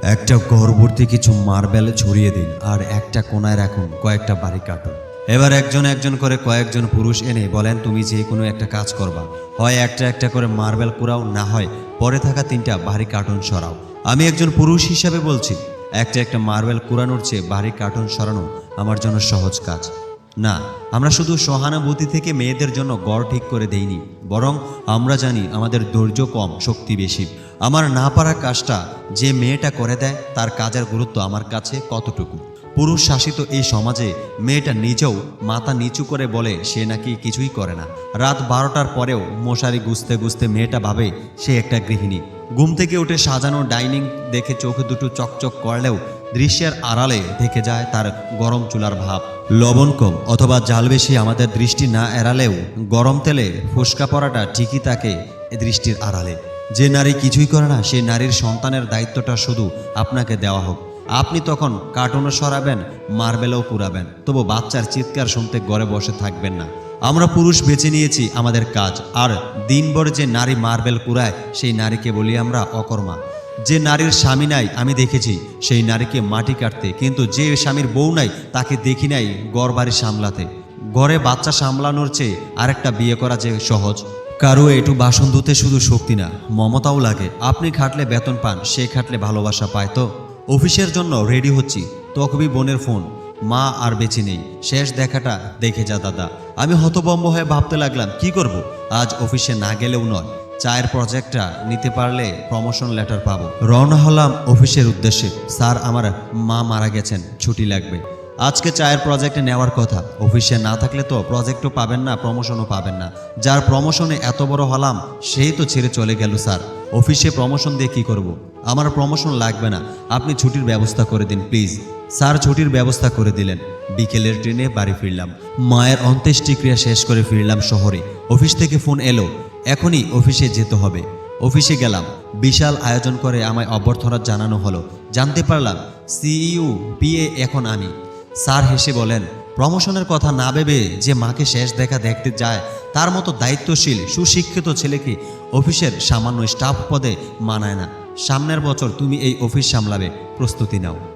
একটা গর্ভবর্তী কিছু মার্বেল ছড়িয়ে দিন, আর একটা কোনায় রাখুন, কয়েকটা বাড়ি কাটুন। এবার একজন একজন করে কয়েকজন পুরুষ এনে বলেন, তুমি যে কোনো একটা কাজ করবা। হয় একটা একটা করে মার্বেল কুড়াও, না হয় পরে থাকা তিনটা ভারী কার্টুন সরাও। আমি একজন পুরুষ হিসাবে বলছি, একটা একটা মার্বেল কুড়ানোর চেয়ে ভারী কার্টুন সরানো আমার জন্য সহজ কাজ। না, আমরা শুধু সহানুভূতি থেকে মেয়েদের জন্য গড় ঠিক করে দেইনি, বরং আমরা জানি আমাদের ধৈর্য কম, শক্তি বেশি। আমার না পারা কাজটা যে মেয়েটা করে দেয়, তার কাজের গুরুত্ব আমার কাছে কতটুকু? পুরুষ শাসিত এই সমাজে মেয়েটা নিজেও মাথা নিচু করে বলে সে নাকি কিছুই করে না। রাত বারোটার পরেও মশারি গুছতে গুছতে মেয়েটা ভাবে সে একটা গৃহিণী। ঘুম থেকে উঠে সাজানো ডাইনিং দেখে চোখে দুটো চকচক করলেও দৃশ্যের আড়ালে থেকে যায় তার গরম চুলার ভাব। লবণ কম অথবা জাল বেশি আমাদের দৃষ্টি না এড়ালেও গরম তেলে ফুসকা পড়াটা ঠিকই থাকে এ দৃষ্টির আড়ালে। যে নারী কিছুই করে না, সেই নারীর সন্তানের দায়িত্বটা শুধু আপনাকে দেওয়া হোক। আপনি তখন কার্টুনও সরাবেন, মার্বেলও কুড়াবেন তবু বাচ্চার চিৎকার শুনতে ঘরে বসে থাকবেন না। আমরা পুরুষ বেছে নিয়েছি আমাদের কাজ, আর দিনভর যে নারী মার্বেল কুড়ায় সেই নারীকে বলি আমরা অকর্মা। যে নারীর স্বামী নাই, আমি দেখেছি, সেই নারীকে মাটি কাটতে, কিন্তু যে স্বামীর বউ নাই, তাকে দেখি নাই গড় বাড়ি সামলাতে। ঘরে বাচ্চা সামলানোর চেয়ে আরেকটা বিয়ে করা যে সহজ কারও একটু বাসন ধুতে শুধু শক্তি না, মমতাও লাগে। আপনি খাটলে বেতন পান, সে খাটলে ভালোবাসা পায় তো। অফিসের জন্য রেডি হচ্ছি তখবি বোনের ফোন। মা আর বেঁচে নেই, শেষ দেখাটা দেখে যা দাদা। আমি হতবম্ব হয়ে ভাবতে লাগলাম, কি করব? আজ অফিসে না গেলেও নয়, চায়ের প্রজেক্টটা নিতে পারলে প্রমোশন লেটার পাবো। রওনা হলাম অফিসের উদ্দেশ্যে। স্যার, আমার মা মারা গেছেন, ছুটি লাগবে। আজকে চায়ের প্রজেক্টে নেওয়ার কথা। অফিসে না থাকলে তো প্রজেক্টও পাবেন না প্রমোশনও পাবেন না। যার প্রমোশনে এত বড় হলাম, সেই তো ছেড়ে চলে গেল স্যার। অফিসে প্রমোশন দিয়ে কি করব। আমার প্রমোশন লাগবে না। আপনি ছুটির ব্যবস্থা করে দিন প্লিজ স্যার ছুটির ব্যবস্থা করে দিলেন। বিকেলের ট্রেনে বাড়ি ফিরলাম। মায়ের অন্ত্যেষ্টিক্রিয়া শেষ করে ফিরলাম শহরে। অফিস থেকে ফোন এলো, এখনই অফিসে যেতে হবে। অফিসে গেলাম। বিশাল আয়োজন করে আমায় অভ্যর্থনা জানানো হলো। জানতে পারলাম, সিইউ পিএ এখন আমি। স্যার হেসে বলেন, প্রমোশনের কথা না ভেবে যে মাকে শেষ দেখা দেখতে যায়, তার মতো দায়িত্বশীল, সুশিক্ষিত ছেলেকে অফিসের সামান্য স্টাফ পদে মানায় না। সামনের বছর তুমি এই অফিস সামলাবে। প্রস্তুতি নাও।